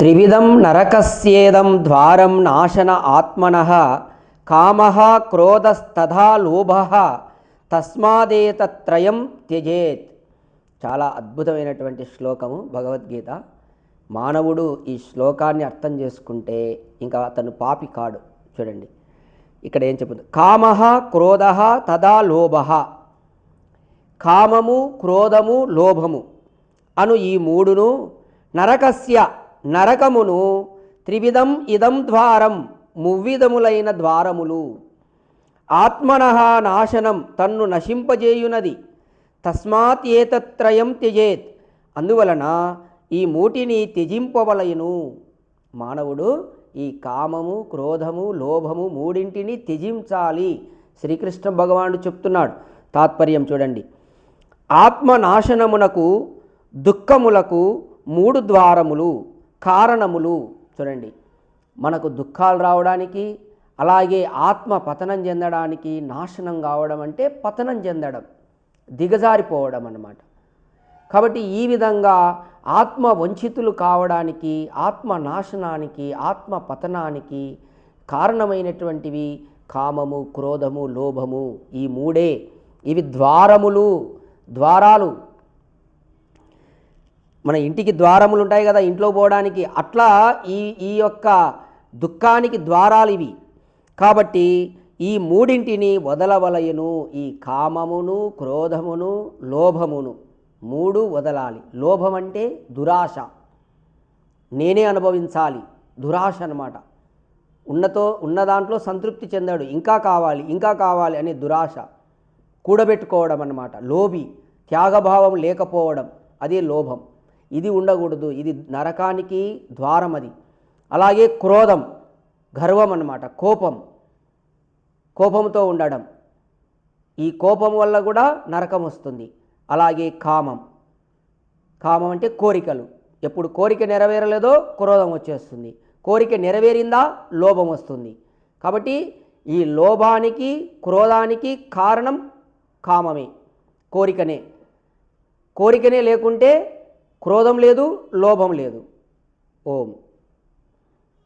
త్రివిధం నరకస్యేదం ద్వారం నాశన ఆత్మన కామ క్రోధస్తథా లోభ తస్మాదేతత్రయం త్యజేత్. చాలా అద్భుతమైనటువంటి శ్లోకము భగవద్గీత. మానవుడు ఈ శ్లోకాన్ని అర్థం చేసుకుంటే ఇంకా అతను పాపి కాడు. చూడండి. ఇక్కడ ఏం చెప్తుంది? కామ క్రోధ తదా లోభ. కామము క్రోధము లోభము అను ఈ మూడును నరకస్య నరకమును త్రివిధం ఇదం ద్వారం మువ్విధములైన ద్వారములు. ఆత్మన నాశనం తన్ను నశింపజేయునది. తస్మాత్ ఏతత్రయం త్యజేత్. అందువలన ఈ మూటిని త్యజింపవలయను. మానవుడు ఈ కామము క్రోధము లోభము మూడింటిని త్యజించాలి. శ్రీకృష్ణ భగవానుడు చెప్తున్నాడు. తాత్పర్యం చూడండి. ఆత్మనాశనమునకు దుఃఖములకు మూడు ద్వారములు. కారణములు. చూడండి. మనకు దుఃఖాలు రావడానికి అలాగే ఆత్మ పతనం చెందడానికి నాశనం కావడం అంటే పతనం చెందడం దిగజారిపోవడం అన్నమాట. కాబట్టి ఈ విధంగా ఆత్మ వంచితులు కావడానికి ఆత్మ నాశనానికి ఆత్మ పతనానికి కారణమైనటువంటివి కామము క్రోధము లోభము ఈ మూడే. ఇవి ద్వారములు ద్వారాలు. మన ఇంటికి ద్వారములు ఉంటాయి కదా ఇంట్లో పోవడానికి. అట్లా ఈ ఈ యొక్క దుఃఖానికి ద్వారాలు ఇవి. కాబట్టి ఈ మూడింటిని వదలవలయను ఈ కామమును క్రోధమును లోభమును మూడు వదలాలి. లోభం అంటే దురాశ. నేనే అనుభవించాలి. దురాశ అన్నమాట. ఉన్నతో ఉన్న దాంట్లో సంతృప్తి చెందాడు. ఇంకా కావాలి ఇంకా కావాలి అనే దురాశ. కూడబెట్టుకోవడం అన్నమాట. లోభి త్యాగభావం లేకపోవడం అదే లోభం. ఇది ఉండకూడదు ఇది నరకానికి ద్వారం అది. అలాగే క్రోధం గర్వం అన్నమాట కోపం కోపంతో ఉండడం. ఈ కోపం వల్ల కూడా నరకం వస్తుంది. అలాగే కామం. కామం అంటే కోరికలు. ఎప్పుడు కోరిక నెరవేరలేదో క్రోధం వచ్చేస్తుంది. కోరిక నెరవేరిందా లోభం వస్తుంది. కాబట్టి ఈ లోభానికి క్రోధానికి కారణం కామమే కోరికనే. కోరికనే లేకుంటే క్రోధం లేదు లోభం లేదు. ఓం.